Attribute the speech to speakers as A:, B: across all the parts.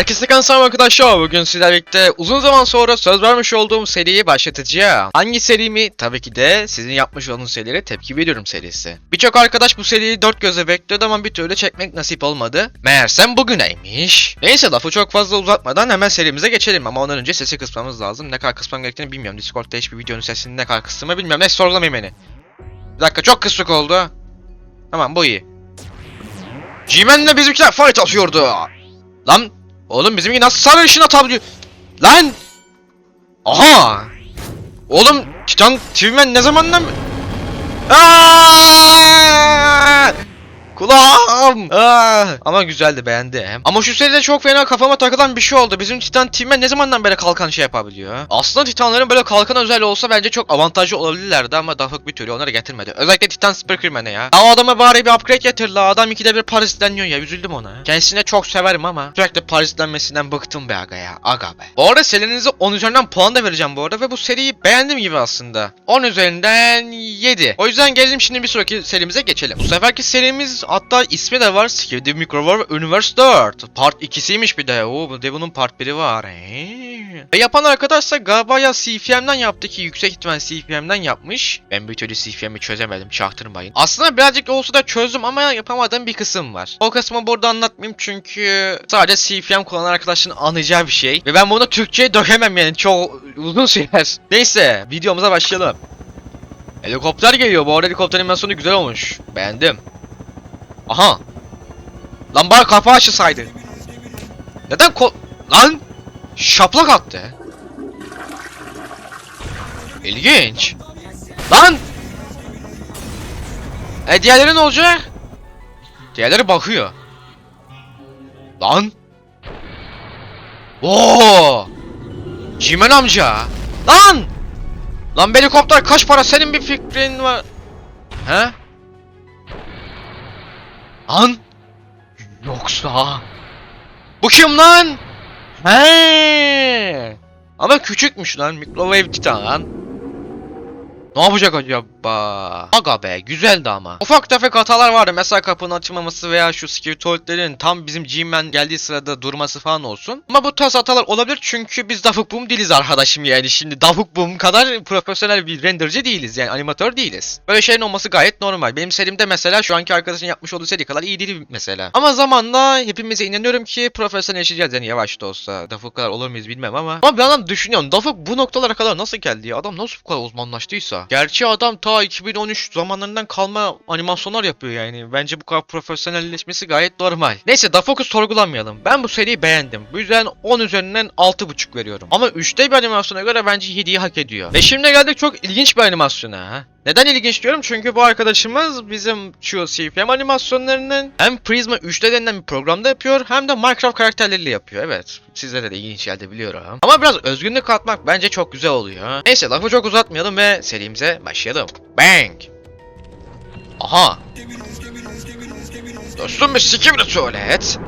A: Herkese kanalım arkadaşlar. Bugün sizlerle birlikte uzun zaman sonra söz vermiş olduğum seriyi başlatacağım. Hangi serimi? Tabii ki de sizin yapmış olduğunuz şeylere tepki veriyorum serisi. Birçok arkadaş bu seriyi dört gözle bekliyordu ama bir türlü çekmek nasip olmadı. Meğersem bugüneymiş. Neyse lafı çok fazla uzatmadan hemen serimize geçelim ama ondan önce sesi kısmamız lazım. Ne kadar kısmam gerektiğini bilmiyorum. Discord'da hiçbir videonun sesini ne kadar kıstığımı bilmiyorum. Neyse sorgulamayın beni. Bir dakika çok kısık oldu. Tamam bu iyi. G-Man'le bizimkiler fight atıyordu. Lan oğlum bizimki nasıl sarı ışın atabiliyor? Lan! Aha! Oğlum Titan TV-Man ne zamandan... Aaaa! Kulağım! Aa! Ama güzeldi beğendim. Ama şu seride çok fena kafama takılan bir şey oldu. Bizim Titan TV-Man ne zamandan beri kalkan şey yapabiliyor? Aslında Titanların böyle kalkan özel olsa bence çok avantajlı olabilirlerdi ama Dafuk bir türlü onları getirmedi. Özellikle Titan Speakerman'e ya. O adama bari bir upgrade getir la. Adam ikide bir Paris'leniyor ya. Üzüldüm ona. Kendisine çok severim ama sürekli Paris'lenmesinden bıktım be aga ya. Aga be. Bu arada serinize 10 üzerinden puan da vereceğim bu arada ve bu seriyi beğendim gibi aslında. 10 üzerinden 7. O yüzden gelelim şimdi bir sonraki serimize geçelim. Bu seferki serimiz hatta ismi de var. Skibidi Microwave Universe 4. Part 2'siymiş bir de. Oo bu bunun part 1'i var. Ve yapan arkadaşsa galiba ya CFM'den yaptı ki yüksek ihtimal CFM'den yapmış. Ben bir türlü CFM'i çözemedim çaktırmayın. Aslında birazcık olsa da çözdüm ama yapamadığım bir kısım var. O kısmı burada anlatmayayım çünkü sadece CFM kullanan arkadaşın anlayacağı bir şey. Ve ben bunu Türkçe'ye dökemem yani çok uzun sürer. Neyse videomuza başlayalım. Helikopter geliyor. Bu arada helikopter animasyonu güzel olmuş. Beğendim. Aha. Lan bari kapağı açılsaydı. Neden ko... Lan! Şaplak attı. İlginç. Lan! E diğerleri ne olacak? Diğerleri bakıyor. Lan! Oo! Cimen amca! Lan! Lan helikopter kaç para senin bir fikrin var? He? Lan! Yoksa... Bu kim lan? He! Ama küçükmüş lan. Microwave Titan lan. Ne yapacak acaba? Aga be güzeldi ama. Ufak tefek hatalar vardı. Mesela kapının açılmaması veya şu skill tuvaletlerin tam bizim G-Man geldiği sırada durması falan olsun. Ama bu tarz hatalar olabilir çünkü biz Dafuk Boom değiliz arkadaşım yani. Şimdi Dafuk Boom kadar profesyonel bir renderci değiliz yani animatör değiliz. Böyle şeyin olması gayet normal. Benim serimde mesela şu anki arkadaşın yapmış olduğu seri kadar iyi değil mesela. Ama zamanla hepimize inanıyorum ki profesyonelleşeceğiz yani yavaş da olsa. Dafuk kadar olur muyuz bilmem ama. Ama bir yandan düşünüyorum Dafuk bu noktalara kadar nasıl geldi ya? Adam nasıl bu kadar uzmanlaştıysa. Gerçi adam ta 2013 zamanlarından kalma animasyonlar yapıyor yani. Bence bu kadar profesyonelleşmesi gayet normal. Neyse Dafok'u sorgulamayalım. Ben bu seriyi beğendim. Bu yüzden 10 üzerinden 6.5 veriyorum. Ama 3'te bir animasyona göre bence 7'yi hak ediyor. Ve şimdi geldik çok ilginç bir animasyona. Ha? Neden ilginç diyorum? Çünkü bu arkadaşımız bizim şu CFM animasyonlarının hem Prisma 3'te denilen bir programda yapıyor hem de Minecraft karakterleriyle yapıyor. Evet sizlere de ilginç geldi biliyorum. Ama biraz özgünlük katmak bence çok güzel oluyor. Neyse lafı çok uzatmayalım ve serimize başlayalım. Bang! Aha! Dostum bir sikim de tuvalet.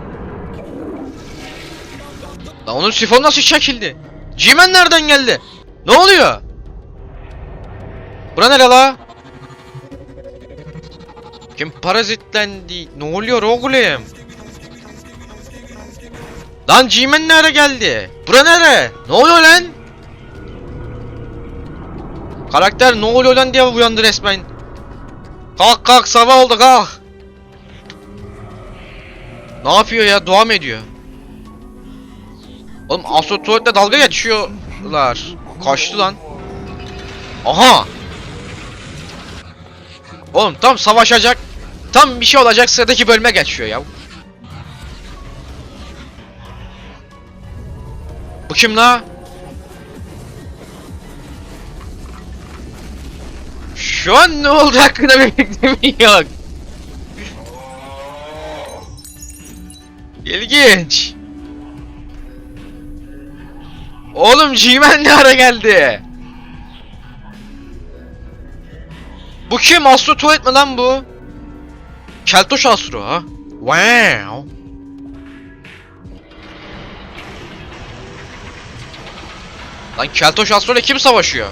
A: Lan onun sifonu nasıl çekildi? G-Man nereden geldi? Ne oluyor? Bura nere la? Kim parazitlendi? Ne oluyor oğlum? Lan G-Man nereye geldi? Bura nere? Ne oluyor lan? Karakter ne oluyor lan diye uyandı resmen. Kalk kalk sabah oldu kalk. Ne yapıyor ya? Dua mı ediyor? Oğlum Astro Tuvalet'le dalga geçiyorlar. Kaçtı lan. Aha! Oğlum tam savaşacak. Tam bir şey olacak sıradaki bölüme geçiyor ya. Bu kim la? Şu an ne oldu hakkında bir fikrim yok. İlginç. Oğlum G-Man ne ara geldi? Bu kim? Astro Tuvalet mi lan bu? Keltoş Astro ha? Wow. Lan Keltoş Astro ile kim savaşıyor?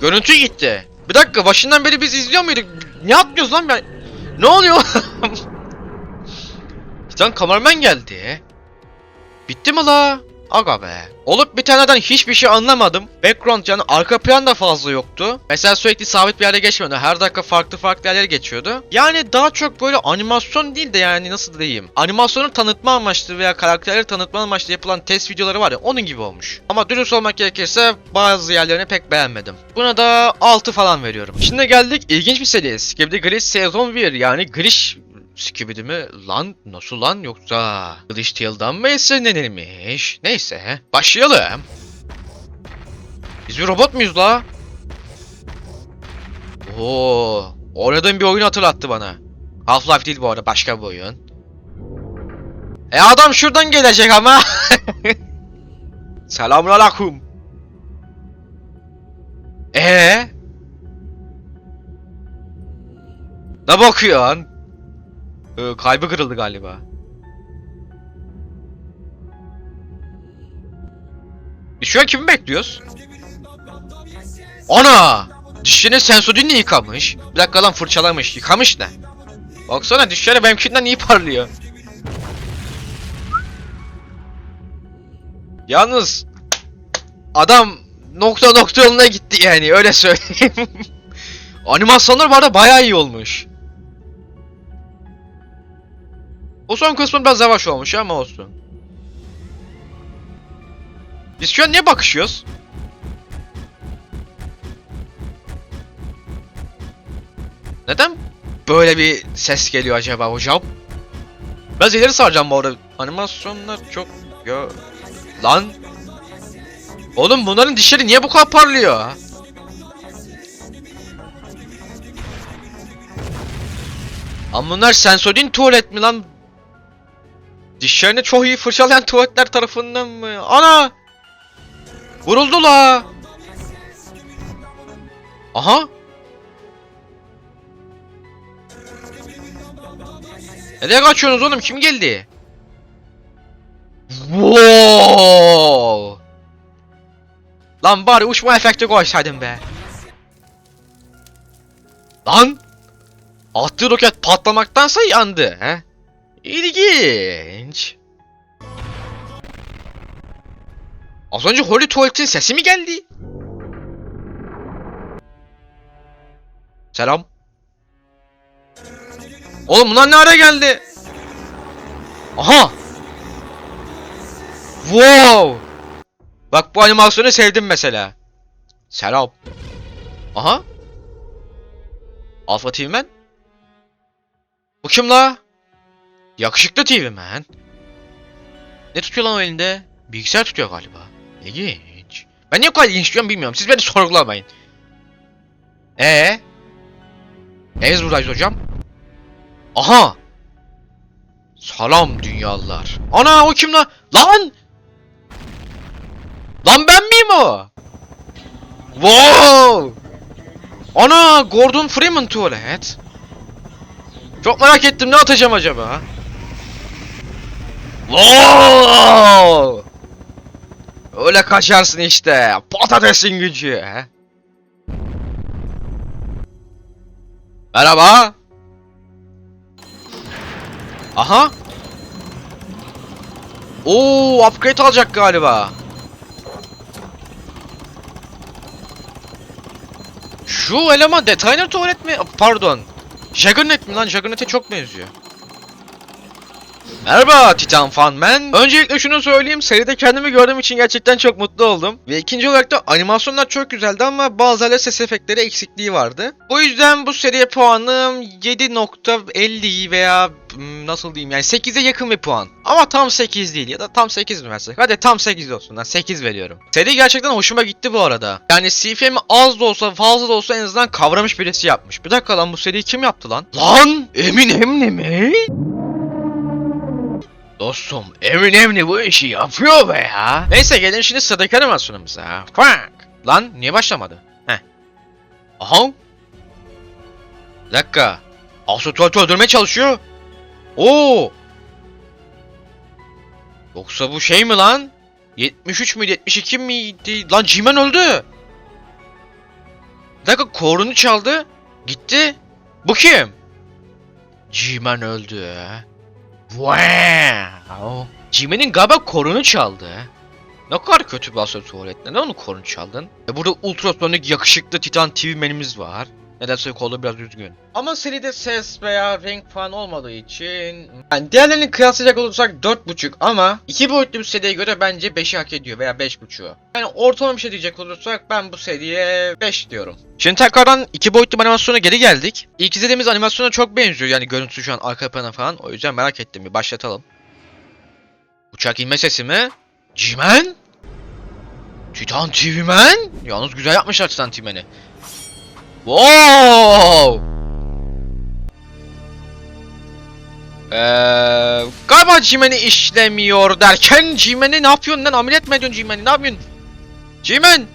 A: Görüntü gitti. Bir dakika başından beri biz izliyor muyduk? Ne yapıyoruz lan ben? Ne oluyor? Titan kameraman geldi. Bitti mi la? Aga be. Olup bir taneden hiçbir şey anlamadım. Background yani arka plan da fazla yoktu. Mesela sürekli sabit bir yere geçmiyordu. Her dakika farklı farklı yerlere geçiyordu. Yani daha çok böyle animasyon değil de yani nasıl diyeyim. Animasyonu tanıtma amaçlı veya karakterleri tanıtma amaçlı yapılan test videoları var ya onun gibi olmuş. Ama dürüst olmak gerekirse bazı yerlerini pek beğenmedim. Buna da 6 falan veriyorum. Şimdi geldik ilginç bir seriye. Skibidi Glitch sezon 1 yani Glitch Skibidi mi? Lan nasıl lan yoksa Glitch Tail'dan mı esinlenilmiş? Neyse başlayalım. Biz bir robot muyuz la? Oo, oynadığım bir oyun hatırlattı bana. Half-Life değil bu arada başka bir oyun. E adam şuradan gelecek ama. Selamünaleyküm. Ee? Ne bakıyorsun? Ee, kalbi kırıldı galiba. Biz şu an kimi bekliyoruz? Ana! Dişlerini sensodinle yıkamış. Bir dakika lan fırçalamış. Yıkamış ne? Baksana dişleri benimkinden iyi parlıyor. Yalnız adam nokta nokta yoluna gitti yani öyle söyleyeyim. Animasyonlar bu arada bayağı iyi olmuş. O son kısmı biraz yavaş olmuş ama olsun. Biz şu an niye bakışıyoruz? Neden böyle bir ses geliyor acaba hocam? Biraz ileri saracağım bu arada. Animasyonlar çok... Ya... Lan... Oğlum bunların dişleri niye bu kadar parlıyor? Ama bunlar Sensodyne tuvalet mi lan? Dişlerini çok iyi fırçalayan tuvaletler tarafından mı? Ana! Vuruldu la! Aha! Nereye kaçıyorsunuz oğlum? Kim geldi? Wow! Lan bari uçma efekti koysaydın be. Lan! Attığı roket patlamaktansa yandı he? İlginç. Az önce Holy Tuvalet'in sesi mi geldi? Selam. Oğlum bunlar ne ara geldi? Aha! Wow! Bak bu animasyonu sevdim mesela. Selam. Aha! Alpha TV Man? Bu kim la? Yakışıklı TV Man. Ne tutuyor lan o elinde? Bilgisayar tutuyor galiba. İlginç. Ben niye kadar ilginç diyorum bilmiyorum. Siz beni sorgulamayın. Ee? Neyiz buradayız hocam? Aha! Salam dünyalılar. Ana o kim lan? Lan! Lan ben miyim o? Wow! Ana Gordon Freeman tuvalet. Çok merak ettim ne atacağım acaba? Wow! Öyle kaçarsın işte. Patatesin gücü. Merhaba. Aha. Oo, upgrade alacak galiba. Şu eleman Detainer tuvalet mi? Pardon. Juggernaut mi lan? Juggernaut'e çok benziyor. Merhaba Titan Fanman. Öncelikle şunu söyleyeyim. Seride kendimi gördüğüm için gerçekten çok mutlu oldum. Ve ikinci olarak da animasyonlar çok güzeldi ama bazı yerlerde ses efektleri eksikliği vardı. Bu yüzden bu seriye puanım 7.50 veya hmm, nasıl diyeyim yani 8'e yakın bir puan. Ama tam 8 değil ya da tam 8 mi versek? Hadi tam 8 olsun lan 8 veriyorum. Seri gerçekten hoşuma gitti bu arada. Yani CFM'i az da olsa fazla da olsa en azından kavramış birisi yapmış. Bir dakika lan bu seriyi kim yaptı lan? Lan Eminem mi? Dostum Eminem bu işi yapıyor be ya. Neyse gelin şimdi sıradaki animasyonumuza. Frank. Lan niye başlamadı? Heh. Aha. Dakika. Aslı tuvaleti öldürmeye çalışıyor. Oo. Yoksa bu şey mi lan? 73 müydü 72 miydi? Lan G-Man öldü. Dakika korunu çaldı. Gitti. Bu kim? G-Man öldü. Wow. Jimmy'nin galiba korunu çaldı. Ne kadar kötü bir asıl tuvalet. Neden onu korunu çaldın? E burada ultrasonik yakışıklı Titan TV menümüz var. Nedense kolu biraz üzgün. Ama seride ses veya renk falan olmadığı için... Yani diğerlerini kıyaslayacak olursak 4.5 ama iki boyutlu bir seriye göre bence 5'i hak ediyor veya 5.5'u. Yani ortalama bir şey diyecek olursak ben bu seriye 5 diyorum. Şimdi tekrardan iki boyutlu bir animasyona geri geldik. İlk izlediğimiz animasyona çok benziyor yani görüntüsü şu an arka plana falan. O yüzden merak ettim bir başlatalım. Uçak inme sesi mi? Cimen? Titan TV Man? Yalnız güzel yapmışlar Titan TV Man'i. Wow! Eee galiba Cimen'i işlemiyor derken Cimen'i ne yapıyorsun lan ameliyat mı ediyorsun Cimen'i ne yapıyorsun? Cimen!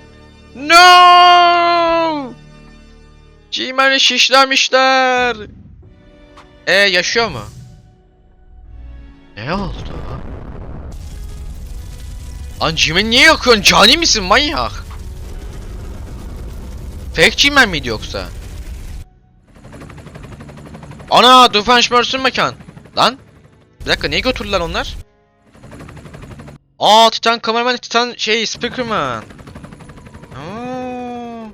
A: No! Cimen'i şişlemişler. E yaşıyor mu? Ne oldu? Lan Cimen niye yakıyorsun? Cani misin manyak? Fake Cimen miydi yoksa? Ana Doofenshmirtz'ın mekan. Lan. Bir dakika niye götürdüler onlar? Aa Titan kameraman Titan şey Speakerman. Aa.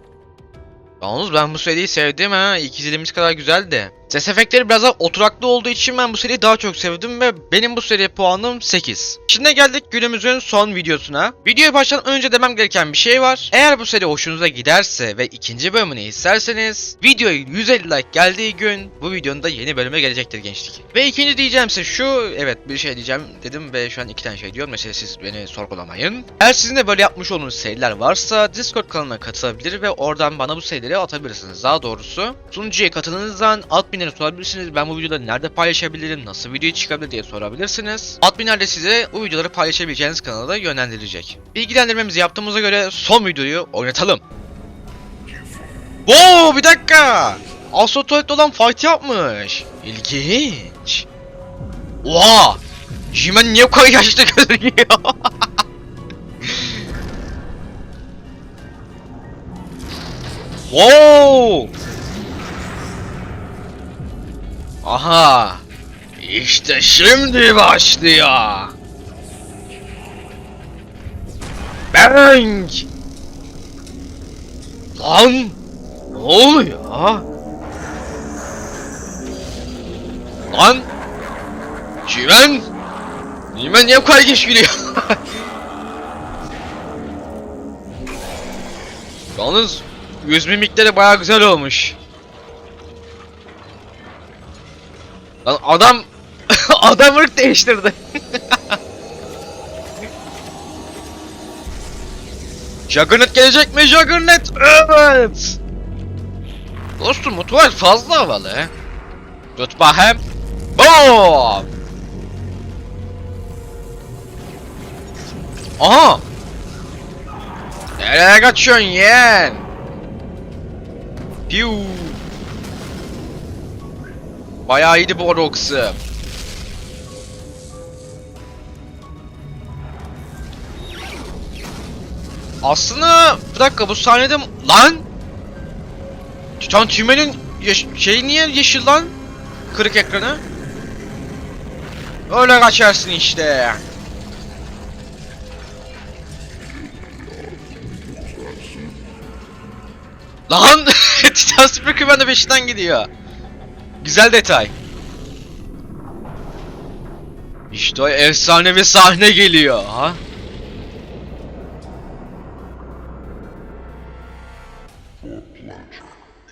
A: Yalnız ben bu seriyi sevdim ha. İlk izlediğimiz kadar güzeldi. Ses efektleri biraz daha oturaklı olduğu için ben bu seriyi daha çok sevdim ve benim bu seriye puanım 8. Şimdi geldik günümüzün son videosuna. Videoya başlamadan önce demem gereken bir şey var. Eğer bu seri hoşunuza giderse ve ikinci bölümünü isterseniz videoya 150 like geldiği gün bu videonun da yeni bölümü gelecektir gençlik. Ve ikinci diyeceğim size şu evet bir şey diyeceğim dedim ve şu an iki tane şey diyorum. Mesela siz beni sorgulamayın. Eğer sizin de böyle yapmış olduğunuz seriler varsa Discord kanalına katılabilir ve oradan bana bu serileri atabilirsiniz. Daha doğrusu sunucuya katılınızdan adminlere sorabilirsiniz. Ben bu videoları nerede paylaşabilirim, nasıl video çıkabilir diye sorabilirsiniz. Adminler de size bu videoları paylaşabileceğiniz kanala yönlendirecek. Bilgilendirmemizi yaptığımıza göre son videoyu oynatalım. Oo bir dakika. Astro Tuvalet'te olan fight yapmış. İlginç. Oha! Jimen niye bu kadar yaşlı gözüküyor? wow! Aha! İşte şimdi başlıyor. Bang! Lan! Ne oluyor? Lan! Cimen! Cimen niye bu kadar geç gülüyor? Yalnız yüz mimikleri baya güzel olmuş. Lan adam adam ırk değiştirdi. Juggernaut gelecek mi Juggernaut? Evet. Dostum tuvalet fazla havalı he. Tut bakayım. Boom! Aha! Nereye kaçıyorsun yeğen? Piu! Bayağı iyiydi bu arada o kısım. Aslında bir dakika bu sahnede lan Titan Tümen'in şeyi niye yeşil lan? Kırık ekranı. Öyle kaçarsın işte. Lan Titan Speaker bende peşinden gidiyor. Güzel detay. İşte o efsanevi sahne geliyor ha.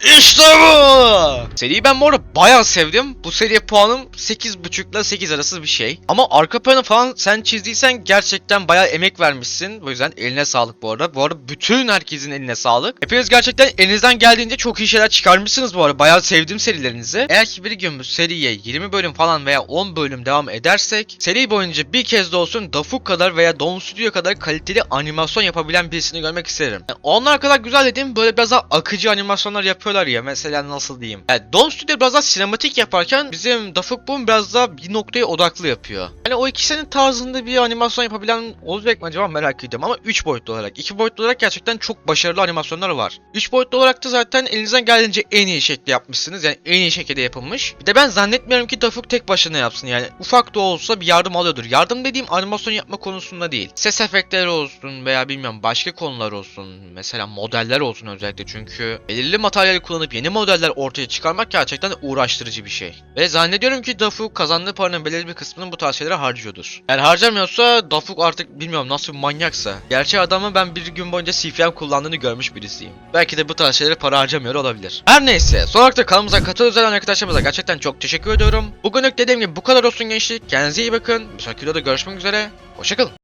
A: İşte bu! Seriyi ben bu arada bayağı sevdim. Bu seriye puanım 8.5 ile 8 arası bir şey. Ama arka planı falan sen çizdiysen gerçekten bayağı emek vermişsin. O yüzden eline sağlık bu arada. Bu arada bütün herkesin eline sağlık. Hepiniz gerçekten elinizden geldiğince çok iyi şeyler çıkarmışsınız bu arada. Bayağı sevdim serilerinizi. Eğer ki bir gün bu seriye 20 bölüm falan veya 10 bölüm devam edersek seri boyunca bir kez de olsun Dafuk kadar veya Don Studio kadar kaliteli animasyon yapabilen birisini görmek isterim. Yani onlar kadar güzel dediğim böyle biraz daha akıcı animasyonlar yapıyorlar ya. Mesela nasıl diyeyim. Yani Dawn Studio biraz daha sinematik yaparken bizim Dafuk Boom biraz daha bir noktaya odaklı yapıyor. Hani o ikisinin tarzında bir animasyon yapabilen olacak mı acaba merak ediyorum ama 3 boyutlu olarak. 2 boyutlu olarak gerçekten çok başarılı animasyonlar var. 3 boyutlu olarak da zaten elinizden geldiğince en iyi şekilde yapmışsınız. Yani en iyi şekilde yapılmış. Bir de ben zannetmiyorum ki Dafuk tek başına yapsın yani. Ufak da olsa bir yardım alıyordur. Yardım dediğim animasyon yapma konusunda değil. Ses efektleri olsun veya bilmiyorum başka konular olsun. Mesela modeller olsun özellikle çünkü belirli materyali kullanıp yeni modeller ortaya çıkarmak gerçekten uğraştırıcı bir şey. Ve zannediyorum ki Dafuk kazandığı paranın belirli bir kısmını bu tarz şeylere harcıyordur. Eğer harcamıyorsa Dafuk artık bilmiyorum nasıl bir manyaksa. Gerçi adamı ben bir gün boyunca CFM kullandığını görmüş birisiyim. Belki de bu tarz şeylere para harcamıyor olabilir. Her neyse son olarak da kanalımıza katıl özel arkadaşlarımıza gerçekten çok teşekkür ediyorum. Bugünlük dediğim gibi bu kadar olsun gençlik. Kendinize iyi bakın. Bir sonraki videoda görüşmek üzere. Hoşçakalın.